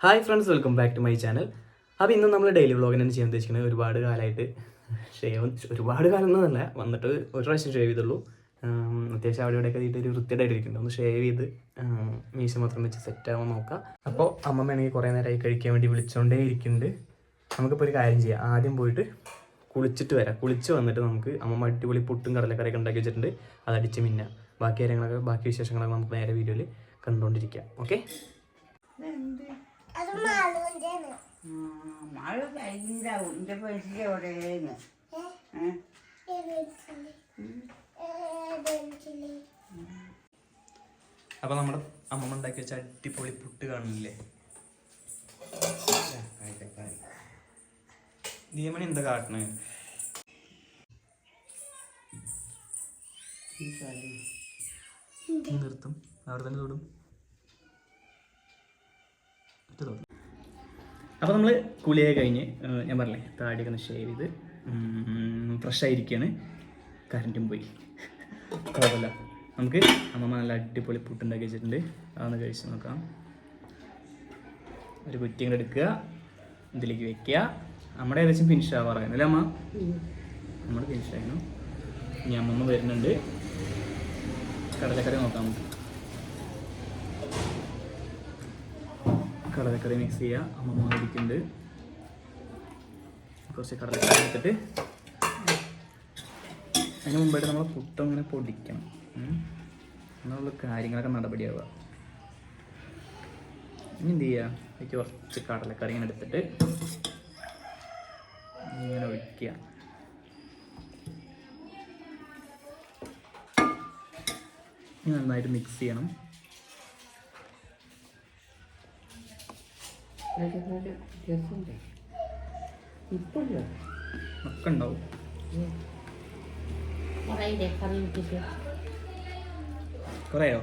Hi friends welcome back to my channel അപ്പോൾ ഇന്ന് നമ്മൾ ഡെയിലി വ്ളോഗിനാണ് ചെയ്യാൻ ഉദ്ദേശിക്കുന്നത് ഒരുപാട് കാലമായിട്ട് ഷേവ് ഒരുപാട് കാലം എന്നല്ല വന്നിട്ട് ഒരു പ്രാവശ്യം ഷേവ് ചെയ്തുള്ളൂ. അത്യാവശ്യം അവിടെ ഇവിടെയൊക്കെ ചെയ്തിട്ട് ഒരു വൃത്തിയായിട്ട് ഒന്ന് ഷേവ് ചെയ്ത് മീശ മാത്രം വെച്ച് സെറ്റ് ആവാൻ നോക്കാം. അപ്പോൾ അമ്മ വേണമെങ്കിൽ കുറേ നേരമായി കഴിക്കാൻ വേണ്ടി വിളിച്ചുകൊണ്ടേ ഇരിക്കുന്നുണ്ട്. നമുക്കിപ്പോൾ ഒരു കാര്യം ചെയ്യാം. ആദ്യം പോയിട്ട് കുളിച്ചിട്ട് വരാം. കുളിച്ച് വന്നിട്ട് നമുക്ക് അമ്മ അടിപൊളി പുട്ടും കടലക്കറിയൊക്കെ ഉണ്ടാക്കി വെച്ചിട്ടുണ്ട്. അത് അടിച്ച് മിന്ന. ബാക്കി കാര്യങ്ങളൊക്കെ ബാക്കി വിശേഷങ്ങളൊക്കെ നമുക്ക് നേരെ വീഡിയോയിൽ കണ്ടുകൊണ്ടിരിക്കാം. ഓക്കെ പൈസ അപ്പോൾ നമ്മുടെ അമ്മമ്മ ഉണ്ടാക്കി വെച്ച അടിപൊളി പുട്ട് കാണില്ലേ നിയമണി എന്താ കാട്ടണേ? നിർത്തും. അവിടെ തന്നെ തൊടും. അപ്പോൾ നമ്മൾ കുളിയെ കഴിഞ്ഞ് ഞാൻ പറഞ്ഞേ താടിയൊക്കെ ഒന്ന് ഷേവ് ചെയ്ത് ഫ്രഷ് ആയിരിക്കാണ്. കറണ്ടും പോയി. കുഴപ്പമില്ല. നമുക്ക് അമ്മമ്മ നല്ല അടിപൊളി പുട്ടുണ്ടാക്കി വെച്ചിട്ടുണ്ട്. അതൊന്ന് കഴിച്ച് നോക്കാം. ഒരു കുറ്റി കൂടെ എടുക്കുക. ഇതിലേക്ക് വെക്കുക. നമ്മുടെ ഏകദേശം ഫിനിഷ് ആവാറായിരുന്നു അല്ലേ അമ്മ? നമ്മുടെ ഫിനിഷ് ആയിരുന്നു ഇനി അമ്മമ്മ വരുന്നുണ്ട്. കടലക്കറി നോക്കാം നമുക്ക്. കടലക്കറി മിക്സ് ചെയ്യുക അമ്മമ്മ ഇരിക്കുന്നുണ്ട് കുറച്ച് കടലക്കറി എടുത്തിട്ട് അതിന് മുമ്പായിട്ട് നമ്മൾ പുട്ട് അങ്ങനെ പൊടിക്കണം. അങ്ങനെയുള്ള കാര്യങ്ങളൊക്കെ നടപടിയാവുക. ഇനി എന്ത് ചെയ്യുക അതിലേക്ക് കുറച്ച് കടലക്കറി ഇങ്ങനെ എടുത്തിട്ട് ഇങ്ങനെ ഒഴിക്കുക. ഇനി നന്നായിട്ട് മിക്സ് ചെയ്യണം. ഇപ്പോഴോ? ഒക്കെ ഉണ്ടാവും കുറേയോ?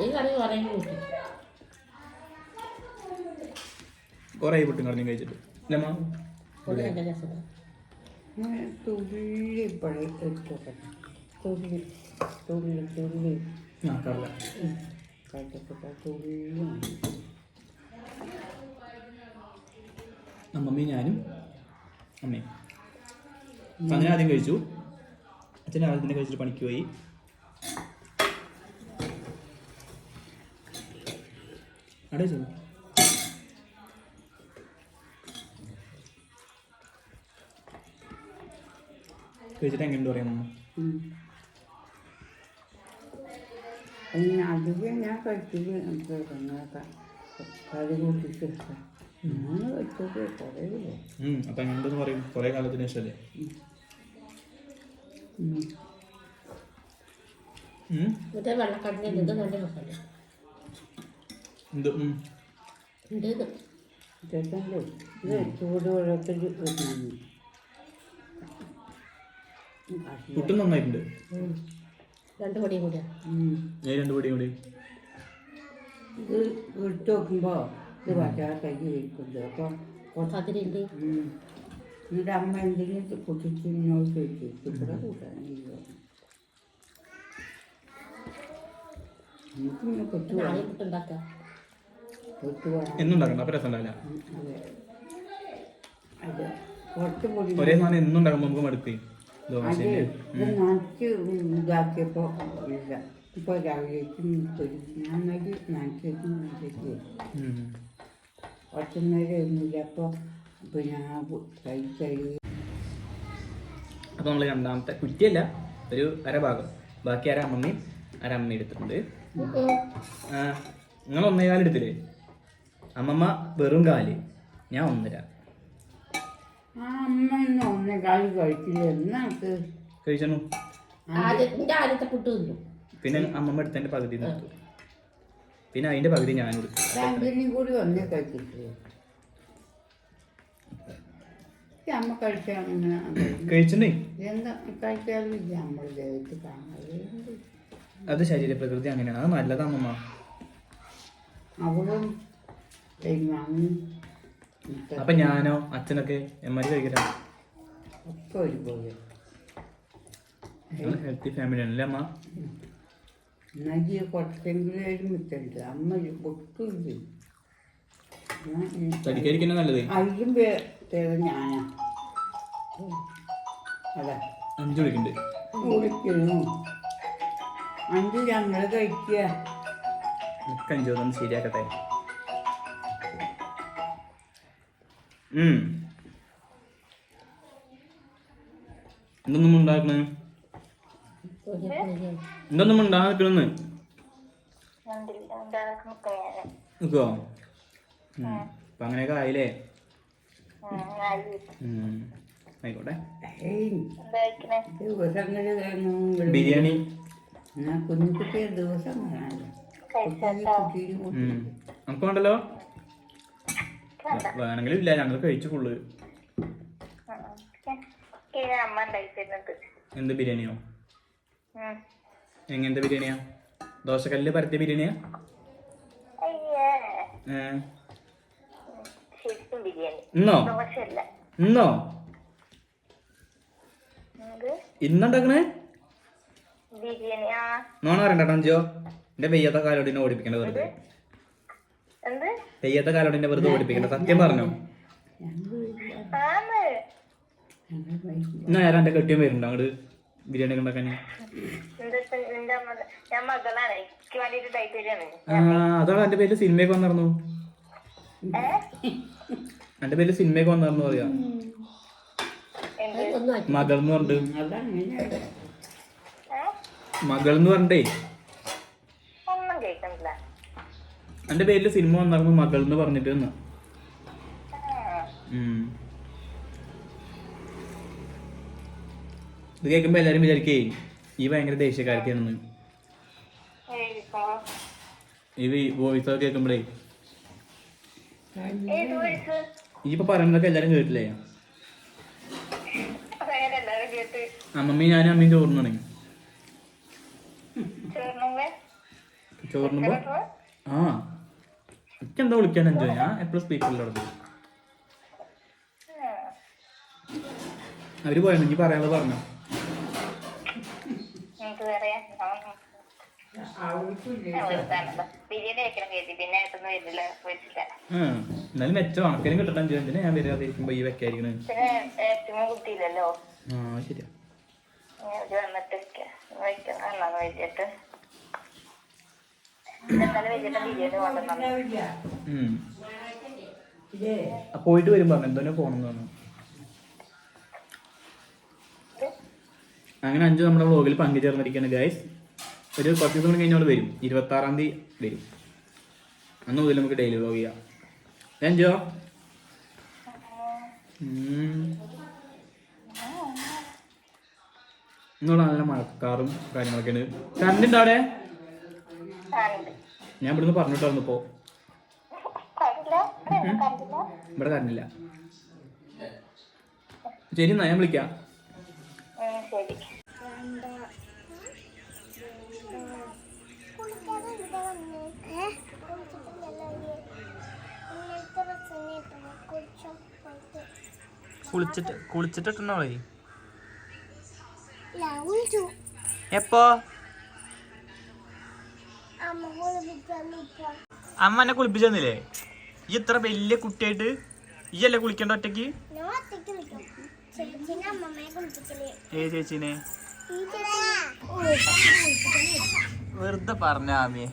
ഈ കറി കുറേ കൂട്ടി. കുറേ പുട്ടും കറിഞ്ഞും കഴിച്ചിട്ട്. നല്ല തുള്ളി ഇപ്പോഴേ എടുത്തോട്ടെ തുള്ളി തുള്ളി തുള്ളി. തുള്ളി അമ്മമ്മയും ഞാനും. അമ്മയും അങ്ങനെ ആദ്യം കഴിച്ചു. അച്ഛൻ രാവിലെ തന്നെ കഴിച്ചിട്ട് പണിക്ക് പോയി. അവിടെ വെച്ചോ. കഴിച്ചിട്ട് എങ്ങനെയുണ്ട് പറയാം അധികം ഞാൻ കഴിച്ചത് കറി കൂട്ടിട്ട് അപ്പൊ പറയും. കുറേ കാലത്തിന് ശേഷമല്ലേ. പുട്ടും നന്നായിട്ടുണ്ട്. രണ്ട് പൊടിയും കൂടിയാ. രണ്ടു പൊടിയും കൂടി. ഇത് ഇട്ട് നോക്കുമ്പോൾ ഇത് വല്ലാതെ കൈ വയ്ക്കുന്നത് അപ്പോൾ അതിലുണ്ട് എന്നിട്ട് അമ്മ എന്തെങ്കിലും കുട്ടിച്ച് ഇങ്ങോട്ട് ചോദിച്ചു ഇവിടെ കൂട്ടാനില്ല എനിക്കിങ്ങനെ കൊച്ചു അപ്പൊ അതെ. കുറച്ച് പൊടി ഒരേ സാധനം എന്നും ഉണ്ടാക്കുമ്പോൾ നമുക്ക് മടുപ്പേ. അതെ. ഇത് നനച്ച് ഇതാക്കിയപ്പോൾ ഇല്ല. ഇപ്പോൾ രാവിലേക്കും പൊരി നനച്ചേക്കും നനച്ചേക്കും ഒന്നുമില്ല അപ്പോൾ പിന്നെ ആ കൈ കഴുകി അപ്പോൾ നമ്മൾ രണ്ടാമത്തെ കുറ്റിയല്ല ഒരു അരഭാഗം. ബാക്കി അര അമ്മമ്മയും അര അമ്മ എടുത്തിട്ടുണ്ട്? നിങ്ങൾ ഒന്നേ കാലം എടുത്തില്ലേ? അമ്മമ്മ വെറും കാൽ. ഞാൻ ഒന്നര. ആ അമ്മ ഇന്ന് ഒന്നേ കാലി കഴിച്ചില്ല. എന്നാക്ക് കഴിച്ചു ആദ്യത്തെ പുട്ട് തിന്നു. പിന്നെ അമ്മമ്മ എടുത്തതിന്റെ പകുതി നിർത്തും. പിന്നെ അതിന്റെ പകുതി ഞാൻ കൊടുത്തു. അത് ശരീര പ്രകൃതി അങ്ങനെയാണ്. അത് നല്ലതാണ് അമ്മമ്മ അവളും അമ്മയും അപ്പൊ ഞാനോ അച്ഛനൊക്കെ എമ്മാരി കഴിക്കല? ഹെൽത്തി ഫാമിലി ആണല്ലേ അമ്മ? എന്നാൽ കുറച്ചെങ്കിലും മിറ്റുണ്ട് അമ്മ ഒട്ടുമില്ല തടിക്കരിക്കുന്ന നല്ലത്. അതിലും പേര് ഞാനാ. അതെ. അഞ്ച് വിളിക്കുന്നുണ്ട് കുളിക്കുന്നു അഞ്ച് ഞങ്ങൾ കഴിക്കുക എനിക്ക് അഞ്ച് ഒന്ന് ശരിയാക്കട്ടെ. എന്തൊന്നും ഉണ്ടാക്കണേ? എന്തൊന്നും ഉണ്ടാക്കണെന്ന് നിൽക്കുവോ അപ്പൊ അങ്ങനെയൊക്കെ ആയില്ലേ. ആയിക്കോട്ടെ. ബിരിയാണി. കുഞ്ഞുകുട്ടിയെ ദിവസം. നമുക്ക് വേണ്ടല്ലോ? വേണമെങ്കിലും ഇല്ല ഞങ്ങൾ കഴിച്ചു ഫുള്ള്. എന്ത് ബിരിയാണിയോ? എങ്ങനത്തെ ബിരിയാണിയാ? ദോശക്കല്ല് പരത്തിയ ബിരിയാണിയാ? ഇന്നോ? ഇന്നോ? ഇന്നുണ്ടാക്കണേ നോണ പറയണ്ട അഞ്ചോ. എന്റെ പെയ്യാത്ത കാലോടിനെ ഓടിപ്പിക്കണ്ട വെറുതെ. എന്ത്? പെയ്യാത്ത കാലോടിനെ വെറുതെ ഓടിപ്പിക്കണ്ട സത്യം പറഞ്ഞോ. ആന്ന്. ഞാൻ എന്റെ കെട്ടിയും വരുന്നുണ്ടോ അങ്ങോട്ട് ബിരിയാണി ഒക്കെ ഉണ്ടാക്കാൻ അതാണ് എന്റെ പേര് സിനിമയൊക്കെ വന്നിരുന്നു എന്റെ പേര് സിനിമയൊക്കെ വന്നിരുന്നു അറിയാ മകൾ എന്ന് പറഞ്ഞിട്ട്. മകൾ എന്ന് പറഞ്ഞേ എന്റെ പേരിൽ സിനിമ വന്നിരുന്നു മകൾ എന്ന്. പറഞ്ഞിട്ട് എന്ന് ഉം. ഇത് കേൾക്കുമ്പോ എല്ലാരും വിചാരിക്കേ ഈ ഭയങ്കര ദേഷ്യക്കാരത്തിയാണെന്ന്. ഇത് വോയിസ് ഒക്കെ കേൾക്കുമ്പോഴേ ഇപ്പൊ പറയുന്നതൊക്കെ എല്ലാരും കേട്ടില്ലേ? അമ്മമ്മയും ഞാനും അമ്മയും ചോറിനാണ് ചോറിനുമ്പോ? ആ. എനിക്കെന്താ വിളിക്കാൻ എന്തോ? ഞാൻ എപ്പോഴും സ്പീക്കറിലുള്ളത് അവർ പോയാ നീ പറയാനുള്ളത് പറഞ്ഞോ. എന്നാലും മെച്ചം ഉണക്കലും കിട്ടണം അഞ്ചു എന്തിനാ ഞാൻ വരാതിരിക്കുമ്പോ ഈ വെക്കായിരിക്കണ? ആ ശരിയാ. പോയിട്ട് വരുമ്പോ എന്തോ പോണെന്ന് പറഞ്ഞു. അങ്ങനെ അഞ്ചു നമ്മുടെ വ്ളോഗിൽ പങ്കുചേർന്നിരിക്കുകയാണ് ഗൈസ് ഒരു കുറച്ച് ദിവസം കൂടി കഴിഞ്ഞാൽ വരും. ഇരുപത്തി ആറാം തീയതി വരും. അന്ന് മുതൽ നമുക്ക് ഡെയിലി വ്ലോഗ് ചെയ്യാം. എൻജോ ഇന്നോട് നല്ല മഴക്കാറും കാര്യങ്ങളൊക്കെ ഉണ്ട് കറണ്ട് ഉണ്ടോ അവിടെ? ഞാൻ ഇവിടുന്ന് പറഞ്ഞിട്ട് ഇപ്പോ. ഇവിടെ കറണ്ടില്ല? ശരി എന്നാ ഞാൻ വിളിക്കാം. കുളിച്ചിട്ട് കുളിച്ചിട്ടുണ്ടോളേ ലൗഞ്ചു എപ്പോ? അമ്മ കുളിപ്പിച്ചു തന്നില്ലേ എന്നെ ഈ ഇത്ര വലിയ കുട്ടിയായിട്ട് ഈ അല്ലേ കുളിക്കണ്ട ഒറ്റയ്ക്ക് ഏ ചേച്ചിനെ? വെറുതെ പറഞ്ഞ ആമിയെ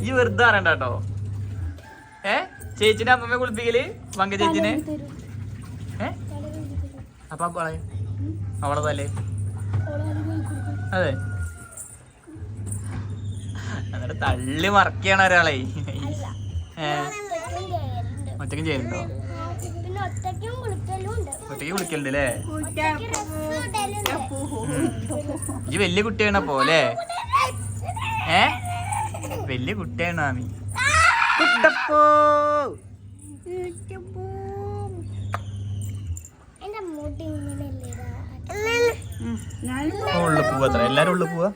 ഈ വെറുതെ അറിയണ്ട കേട്ടോ. ഏ? ചേച്ചിനെ അമ്മമ്മയെ കുളിപ്പിക്കൽ? പങ്ക ചേച്ചിനെ? ഏ? അപ്പൊ അവളെ അവളെ തല്ലേ അതെ. എന്നിട്ട് തള്ളി മറക്കുകയാണ് ഒരാളെ. ഒറ്റയ്ക്കും ചെയ്യുന്നുണ്ടോ പിന്നെ ഒറ്റയ്ക്കും വിളിക്കലുണ്ട് അല്ലേ ഈ വലിയ കുട്ടിയാണ് പോലെ ഏ? വലിയ കുട്ടിയാണ് ആമി. കുട്ടപ്പോ. ഉള്ളു പോവാ അത്ര. എല്ലാരും ഉള്ളു പോവാ?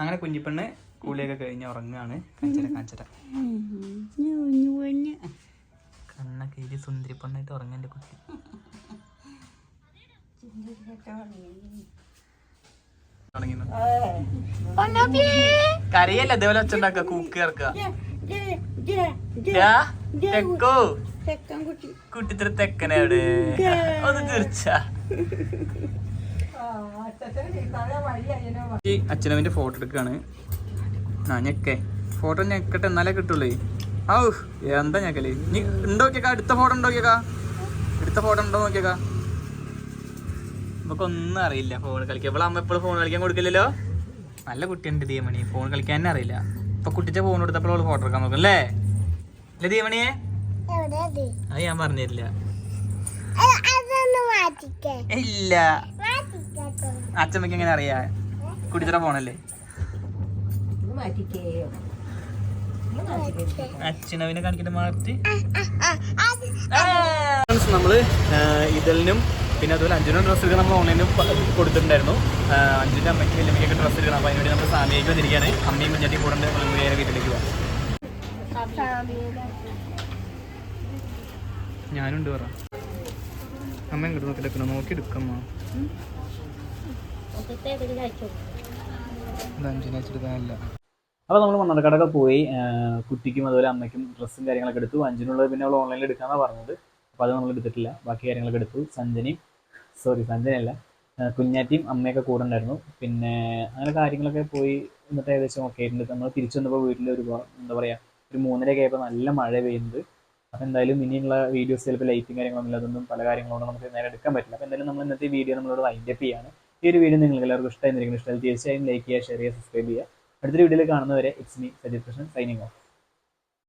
അങ്ങനെ കുഞ്ഞിപ്പെണ്ണ് കൂളിയൊക്കെ കഴിഞ്ഞ് ഉറങ്ങാണ്. കാഞ്ചര കാഞ്ചര കണ്ണൊക്കെ എഴുതി സുന്ദരി പെണ്ണായിട്ട് ഉറങ്ങാന്റെ കുട്ടി. കരയല്ല? ഇതേപോലെ വെച്ചുണ്ടാക്ക കൂക്ക് ഇറക്കുക കുട്ടിത്ര തെക്കനെവിടെ ഒന്ന് തീർച്ച. ഈ അച്ഛനവന്റെ ഫോട്ടോ എടുക്കാണ്. ആ ഞെക്കേ. ഫോട്ടോ ഞെക്കട്ടെ എന്നാലേ കിട്ടുള്ളൂ. ഔ എന്താ ഞെക്കൽ? നീ ഉണ്ടോ നോക്കിയേക്കാ? അടുത്ത ഫോട്ടോ ഉണ്ടോ നോക്കിയേക്കാ? അടുത്ത ഫോട്ടോ ഉണ്ടോ നോക്കിയേക്കാ? നമുക്കൊന്നും അറിയില്ല ഫോൺ കളിക്കാൻ. ഇപ്പോൾ അമ്മ എപ്പോഴും ഫോൺ കളിക്കാൻ കൊടുക്കില്ലല്ലോ? നല്ല കുട്ടിയുണ്ട് ദിയമണി ഫോൺ കളിക്കാൻ തന്നെ അറിയില്ല. ഇപ്പൊ കുട്ടിച്ച ഫോൺ കൊടുത്തപ്പോൾ അവൾ ഫോട്ടോ എടുക്കാൻ നോക്കും അല്ലേ? അല്ലേ ദീമണിയെ അത്? ഞാൻ പറഞ്ഞില്ല ഇല്ല. അച്ഛമ്മക്ക് എങ്ങനെ അറിയാ? കുടിച്ച പോണല്ലേ മാറ്റിക്കേ. അച്ഛനവിനെ കാണിക്കിട്ട് മാറ്റി നമ്മൾ ഇതിലും പിന്നെ അതുപോലെ അഞ്ചിനും ഡ്രസ്സ് എടുക്കാൻ നമ്മൾ ഓൺലൈനിൽ കൊടുത്തിട്ടുണ്ടായിരുന്നു. അഞ്ജുന്റെ അമ്മയ്ക്ക് വലിയമ്മയ്ക്കൊക്കെ ഡ്രസ്സ് എടുക്കണം. അപ്പോൾ അതിനുവേണ്ടി നമ്മൾ സാമിയേക്ക് വന്നിരിക്കുകയാണ്. അമ്മയും കുഞ്ഞാട്ടിയും കൂടെ നേരെ വീട്ടിലേക്ക് പോകാം ഞാനുണ്ട് പറ. അമ്മ ഇങ്ങോട്ട് പിന്നെ നോക്കി എടുക്കമ്മ അപ്പോൾ നമ്മൾ മണ്ണാർക്കാടൊക്കെ പോയി കുട്ടിക്കും അതുപോലെ അമ്മയ്ക്കും ഡ്രസ്സും കാര്യങ്ങളൊക്കെ എടുത്തു. അഞ്ചിനുള്ളത് പിന്നെ അവൾ ഓൺലൈനിൽ എടുക്കാമെന്നാണ് പറഞ്ഞത്. അപ്പോൾ അത് നമ്മൾ എടുത്തിട്ടില്ല. ബാക്കി കാര്യങ്ങളൊക്കെ എടുത്തു. സഞ്ജനയും സോറി സഞ്ജനല്ല. കുഞ്ഞാറ്റിയും അമ്മയൊക്കെ കൂടെ ഉണ്ടായിരുന്നു പിന്നെ അങ്ങനെ കാര്യങ്ങളൊക്കെ പോയി എന്നിട്ട് ഏകദേശം ഓക്കെ ആയിട്ടുണ്ട്. നമ്മൾ തിരിച്ചു വന്നപ്പോൾ വീട്ടിൽ ഒരു എന്താ പറയുക ഒരു മൂന്നരയൊക്കെ ആയപ്പോൾ നല്ല മഴ പെയ്യുന്നത് അപ്പോൾ എന്തായാലും ഇനിയുള്ള വീഡിയോസ് ചിലപ്പോൾ ലൈറ്റും കാര്യങ്ങളൊന്നും അതൊന്നും പല കാര്യങ്ങളോടും നമുക്ക് നേരെ എടുക്കാൻ പറ്റില്ല. അപ്പോൾ എന്തായാലും നമ്മൾ ഇന്നത്തെ വീഡിയോ നമ്മളോട് വൈൻഡ് അപ്പ് ചെയ്യാണ്. ഈ ഒരു വീഡിയോ നിങ്ങൾക്ക് എല്ലാവർക്കും ഇഷ്ടമായിരിക്കും. ഇഷ്ടമായി തീർച്ചയായും ലൈക്ക് ചെയ്യുക ഷെയർ ചെയ്യുക സബ്സ്ക്രൈബ് ചെയ്യുക. അടുത്തൊരു വീഡിയോയിൽ കാണുന്നവരെ it's me Sajith Krishnan signing off